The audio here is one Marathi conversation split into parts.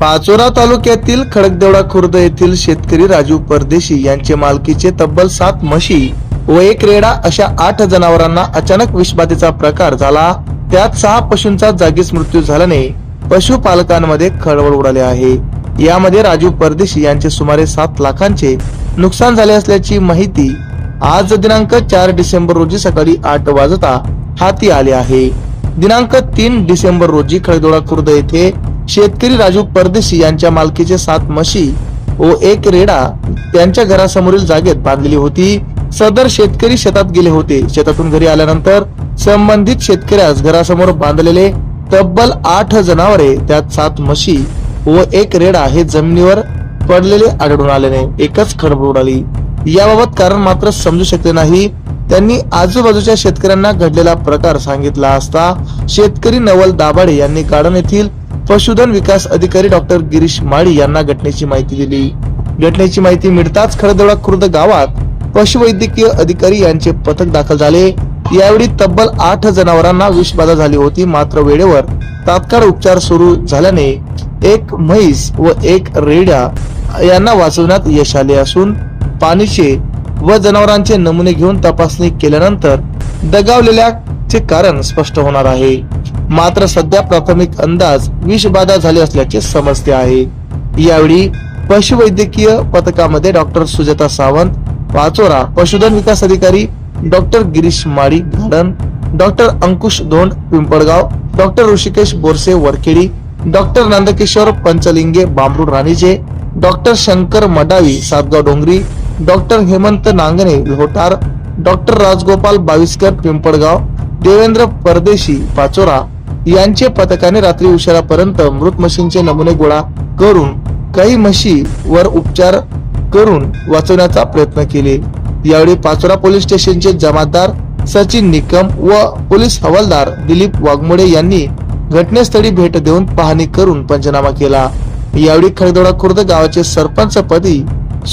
पाचोरा तालुक्यातील खडकदेवडा खुर्द येथील शेतकरी राजू परदेशी यांचे मालकीचे तब्बल सात म्हशी व एक रेडा अशा आठ जनावरांना अचानक विषबाधेचा प्रकार झाला. त्यात सहा पशूंचा जागीच मृत्यू झाल्याने पशुपालकांमध्ये खळबळ उडाली आहे. यामध्ये राजू परदेशी यांचे सुमारे सात लाखांचे नुकसान झाले असल्याची माहिती आज दिनांक चार डिसेंबर रोजी सकाळी आठ वाजता हाती आले आहे. दिनांक तीन डिसेंबर रोजी खळदोळा खुर्द येथे शेतकरी राजू परदेशी यांच्या मालकीचे सात म्हशी व एक रेडा त्यांच्या घरासमोरील जागेत बांधलेली होती. सदर शेतकरी शेतात गेले होते. शेतातून घरी आल्यानंतर संबंधित शेतकऱ्यास घरासमोर बांधलेले तब्बल आठ जनावरे त्यात सात म्हशी व एक रेडा हे जमिनीवर पडलेले आढळून आल्याने एकच खडबड उडाली. याबाबत कारण मात्र समजू शकले नाही. त्यांनी आजूबाजूच्या शेतकऱ्यांना घडलेला प्रकार सांगितला असता शेतकरी नवल दाभाडे यांनी गार्डन येथील पशुधन विकास अधिकारी डॉक्टर गिरीश माळी यांना घटनेची माहिती दिली. घटनेची माहिती मिळताच खडदोळा खुर्द गावात पशुवैद्यकीय अधिकारी यांचे पथक दाखल झाले. यावेळी तब्बल आठ जनावरांना विषबाधा झाली होती. मात्र वेळेवर तात्काळ उपचार सुरू झाल्याने एक म्हैस व एक रेड्या यांना वाचवण्यात यश आले असून पाणीचे व जनावरांचे नमुने घेऊन तपासणी केल्यानंतर दगावलेल्या चे कारण स्पष्ट होणार आहे. मात्र सध्या प्राथमिक अंदाज विषबाधा झाली असल्याचे समजते आहे. यावेळी पशुवैद्यकीय पथकामध्ये डॉक्टर सुजाता सावंत पाचोरा पशुधन विकास अधिकारी doctor Girish Mali garden doctor Ankush Dhond Pimpalgaon doctor Hrishikesh Borse Varkhedi doctor Nandkishor Panchlinge Bambaru Ranije doctor Shankar Madavi Satgaon Dongari doctor Hemant Nangane Lotar doctor Rajgopal Baviskar Pimpalgaon Devendra Pardeshi Pachora यांचे पथकाने रात्री उशिरापर्यंत मृत म्हशींचे नमुने गोळा करून काही म्हशी वर उपचार करून वाचवण्याचा प्रयत्न केले. यावेळी पाचोरा पोलीस स्टेशनचे जमातदार सचिन निकम व पोलीस हवालदार दिलीप वाघमोडे यांनी घटनास्थळी भेट देऊन पाहणी करून पंचनामा केला. यावेळी खळदोडा खुर्द गावाचे सरपंच पदी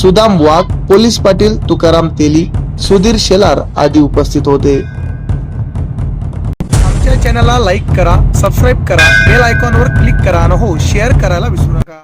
सुदाम वाघ पोलीस पाटील तुकाराम तेली सुधीर शेलार आदी उपस्थित होते. चॅनलला लाईक करा सबस्क्राईब करा बेल आयकॉनवर क्लिक करा आणि हो शेअर करायला विसरू नका.